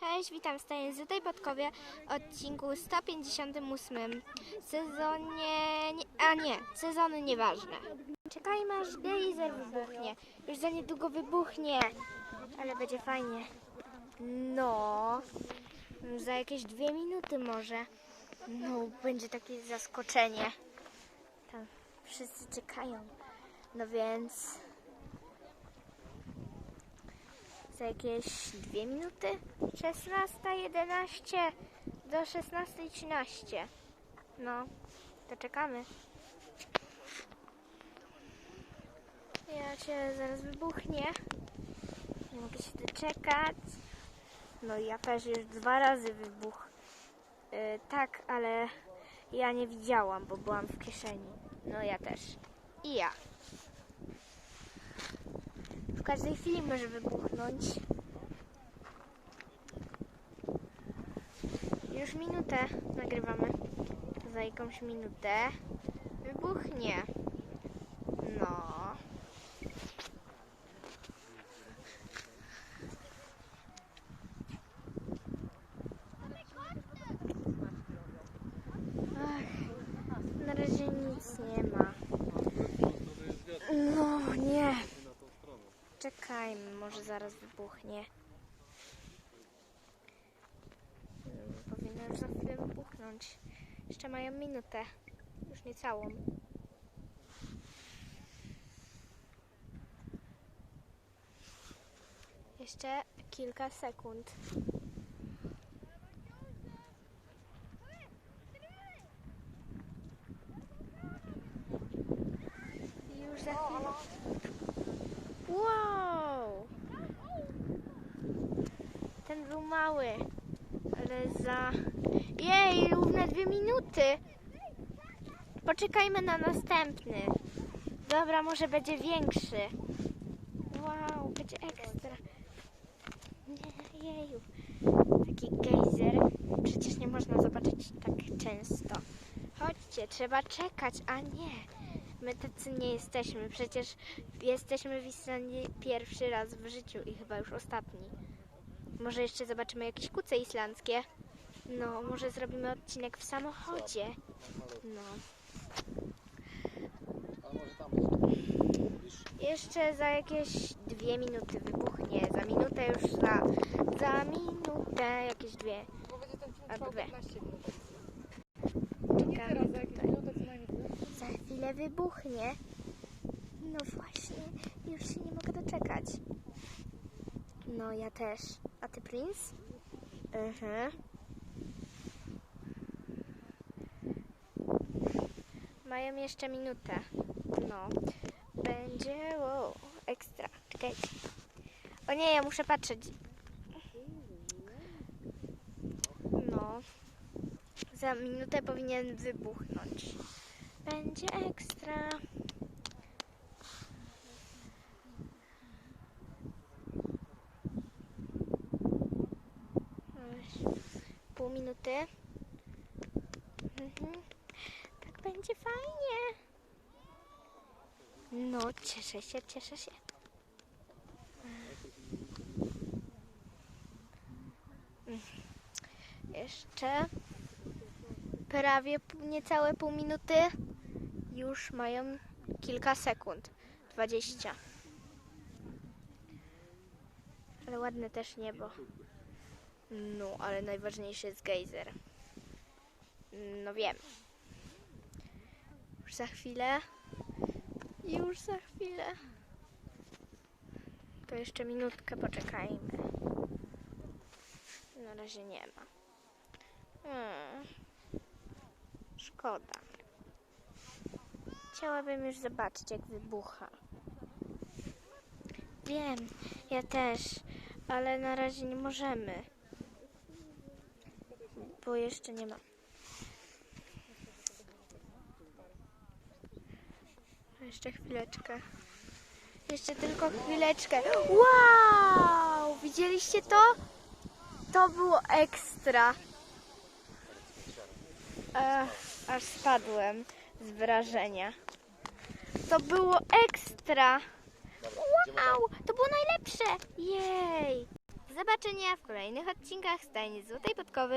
Cześć, witam w stanie Zytej Podkowie, odcinku 158. Sezonie... Nie, a nie, sezony nieważne. Czekajmy aż gejzer wybuchnie. Już za niedługo wybuchnie. Ale będzie fajnie. No, za jakieś dwie minuty może. No, będzie takie zaskoczenie. Tam wszyscy czekają. No więc... za jakieś dwie minuty. 16.11 do 16.13. No, to czekamy. Ja cię zaraz wybuchnie. Nie mogę się doczekać. No ja też już dwa razy wybuch. Yy, tak, ale ja nie widziałam, bo byłam w kieszeni. No ja też. I ja. Każdej chwili może wybuchnąć. Już minutę nagrywamy. Za jakąś minutę wybuchnie. No. Ach, na razie nic nie ma. No nie. Czekajmy, może zaraz wybuchnie. Mm, Powinno już za chwilę wybuchnąć. Jeszcze mają minutę. Już nie całą. Jeszcze kilka sekund. Już za chwilę. Wow! Ten był mały, ale za. Jej, równe dwie minuty. Poczekajmy na następny. Dobra, może będzie większy. Wow, będzie ekstra. Nie, jeju. Taki gejzer. Przecież nie można zobaczyć tak często. Chodźcie, trzeba czekać, a nie. My tacy nie jesteśmy. Przecież jesteśmy w Islandii pierwszy raz w życiu i chyba już ostatni. Może jeszcze zobaczymy jakieś kuce islandzkie. No, może zrobimy odcinek w samochodzie. No. Jeszcze za jakieś dwie minuty wybuchnie. Za minutę już za. Za minutę jakieś dwie. Bo będzie ten film Albo trwał dwie. 15 minut. Czekamy Teraz za jakieś tutaj. minutę co najmniej. Chwilę wybuchnie. No właśnie, już się nie mogę doczekać. No ja też. A ty, Prince? Mhm. Mają jeszcze minutę. No. Będzie wow, ekstra. Czekajcie. O nie, ja muszę patrzeć. No. Za minutę powinien wybuchnąć. Będzie ekstra. Pół minuty. Mhm. Tak będzie fajnie. No, cieszę się, cieszę się. Mm. Jeszcze prawie niecałe pół minuty. Już mają kilka sekund. 20. Ale ładne też niebo. No, ale najważniejszy jest gejzer. No wiem. Już za chwilę. Już za chwilę. To jeszcze minutkę poczekajmy. Na razie nie ma. Hmm. Szkoda. Chciałabym już zobaczyć, jak wybucha. Wiem, ja też, ale na razie nie możemy. Bo jeszcze nie ma. Jeszcze chwileczkę. Jeszcze tylko chwileczkę. Wow! Widzieliście to? To było ekstra. Ech, aż spadłem z wrażenia. To było ekstra. Wow, to było najlepsze. Jej. Zobaczenia w kolejnych odcinkach Stajni Złotej Podkowy.